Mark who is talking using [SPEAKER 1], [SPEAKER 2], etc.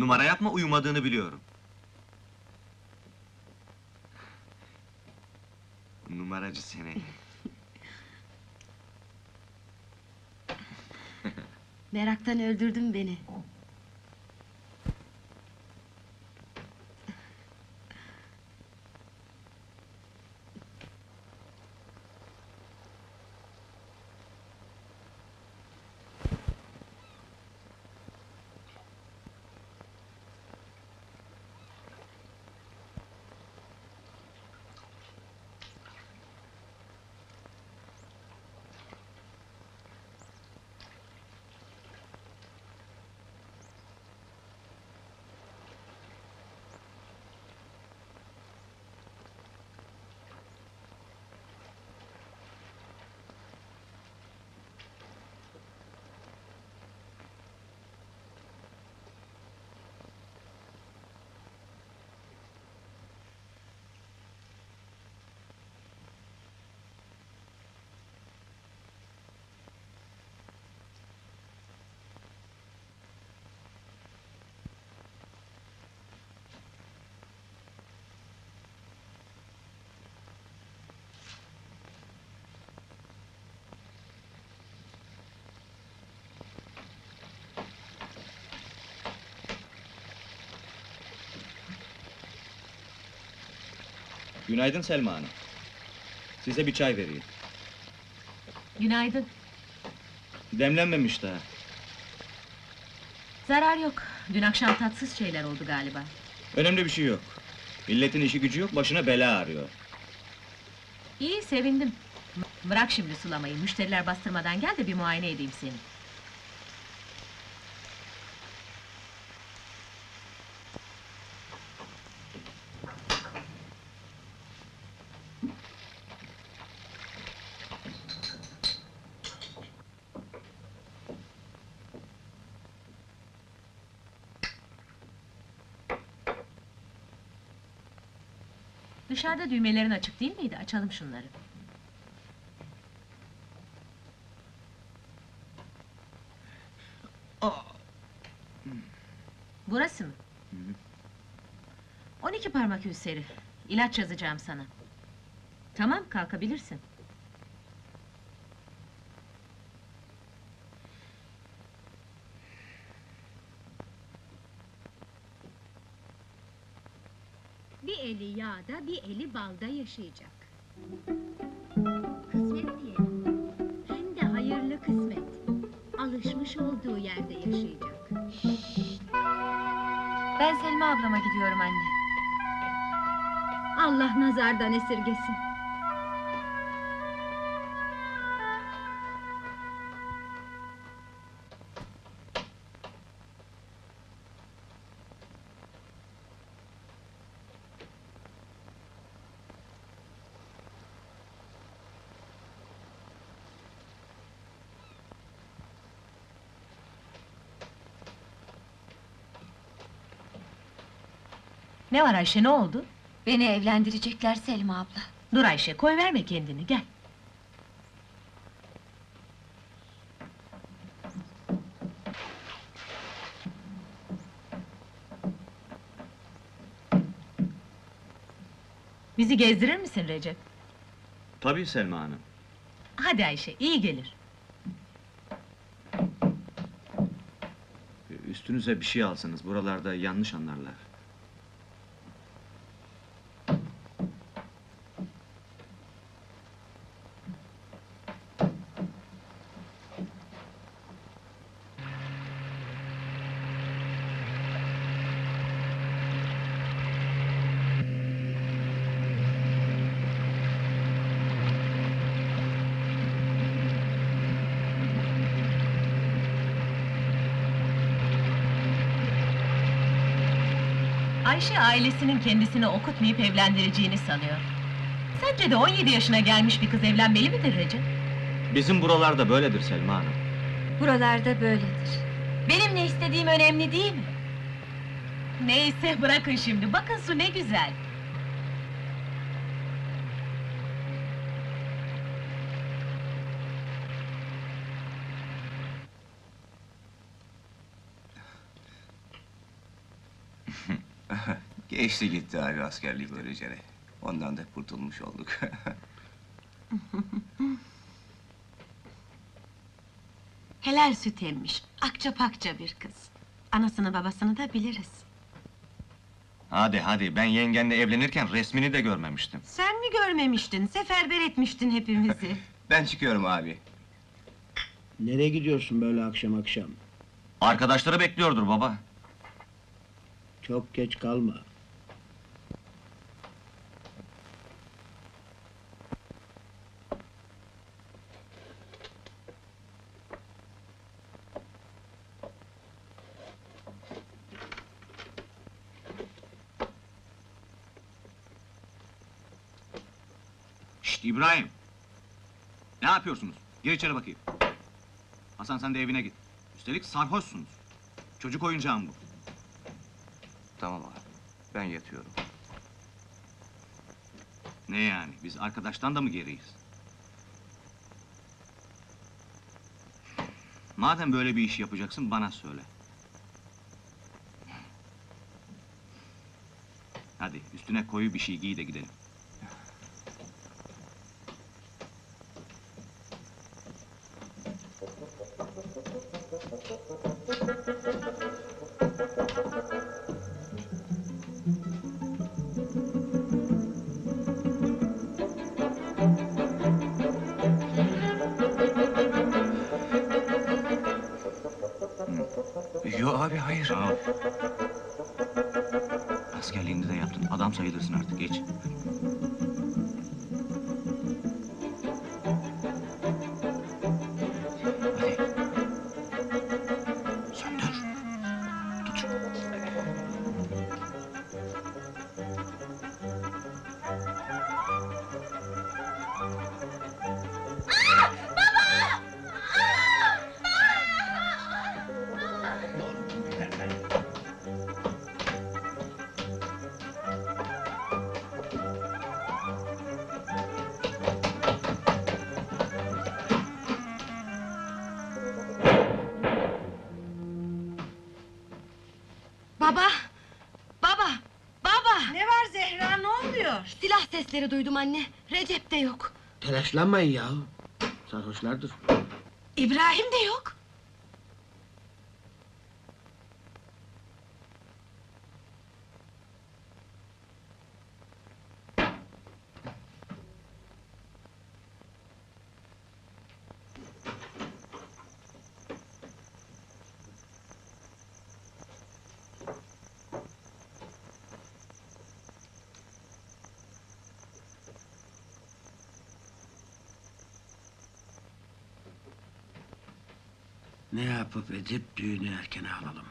[SPEAKER 1] Numara yapma, uyumadığını biliyorum. Numaracı seni.
[SPEAKER 2] Meraktan öldürdün beni.
[SPEAKER 1] Günaydın Selma Hanım. Size bir çay vereyim.
[SPEAKER 3] Günaydın.
[SPEAKER 1] Demlenmemiş daha.
[SPEAKER 3] Zarar yok. Dün akşam tatsız şeyler oldu galiba.
[SPEAKER 1] Önemli bir şey yok. Milletin işi gücü yok, başına bela arıyor.
[SPEAKER 3] İyi, sevindim. Bırak şimdi sulamayı, müşteriler bastırmadan gel de bir muayene edeyim seni. Dışarıda düğmelerin açık değil miydi? Açalım şunları. Burası mı? 12 parmak ülseri. İlaç yazacağım sana. Tamam, kalkabilirsin.
[SPEAKER 4] Eli yağda, bir eli balda yaşayacak. Kısmet diyelim. Hem de hayırlı kısmet. Alışmış olduğu yerde yaşayacak.
[SPEAKER 3] Ben Selma ablama gidiyorum anne.
[SPEAKER 4] Allah nazardan esirgesin.
[SPEAKER 3] Ne var Ayşe, ne oldu?
[SPEAKER 2] Beni evlendirecekler Selma abla.
[SPEAKER 3] Dur Ayşe, koy verme kendini, gel. Bizi gezdirir misin Recep?
[SPEAKER 1] Tabii Selma Hanım.
[SPEAKER 3] Hadi Ayşe, iyi gelir.
[SPEAKER 1] Üstünüze bir şey alsanız, buralarda yanlış anlarlar.
[SPEAKER 3] Ayşe ailesinin kendisini okutmayıp evlendireceğini sanıyor. Sence de 17 yaşına gelmiş bir kız evlenmeli midir Recep?
[SPEAKER 1] Bizim buralarda böyledir Selma Hanım.
[SPEAKER 2] Buralarda böyledir. Benim ne istediğim önemli değil mi?
[SPEAKER 3] Neyse bırakın şimdi, bakın su ne güzel.
[SPEAKER 5] Geçti gitti abi askerlik öylece. Ondan da kurtulmuş olduk.
[SPEAKER 3] Helal süt emmiş, akça pakça bir kız. Anasını babasını da biliriz.
[SPEAKER 6] Hadi hadi, ben yengenle evlenirken resmini de görmemiştim.
[SPEAKER 3] Sen mi görmemiştin, seferber etmiştin hepimizi.
[SPEAKER 5] ben çıkıyorum abi.
[SPEAKER 7] Nereye gidiyorsun böyle akşam akşam?
[SPEAKER 6] Arkadaşları bekliyordur baba.
[SPEAKER 7] Çok geç kalma.
[SPEAKER 1] Şşt İbrahim! Ne yapıyorsunuz? Gir içeri bakayım. Hasan sen de evine git. Üstelik sarhoşsunuz. Çocuk oyuncağım bu.
[SPEAKER 5] Tamam abi. Ben yatıyorum.
[SPEAKER 1] Ne yani? Biz arkadaştan da mı geriyiz? Madem böyle bir iş yapacaksın bana söyle. Hadi üstüne koyu bir şey giy de gidelim.
[SPEAKER 5] Yo abi hayır.
[SPEAKER 1] Ol. Askerliğini de yaptın. Adam sayılırsın artık. Geç.
[SPEAKER 4] Baba! Baba! Baba!
[SPEAKER 3] Ne var Zehra, ne oluyor?
[SPEAKER 4] Silah sesleri duydum anne. Recep de yok.
[SPEAKER 7] Telaşlanmayın yahu. Sarhoşlardır.
[SPEAKER 3] İbrahim de yok.
[SPEAKER 7] Ne yapıp edip düğünü erken alalım.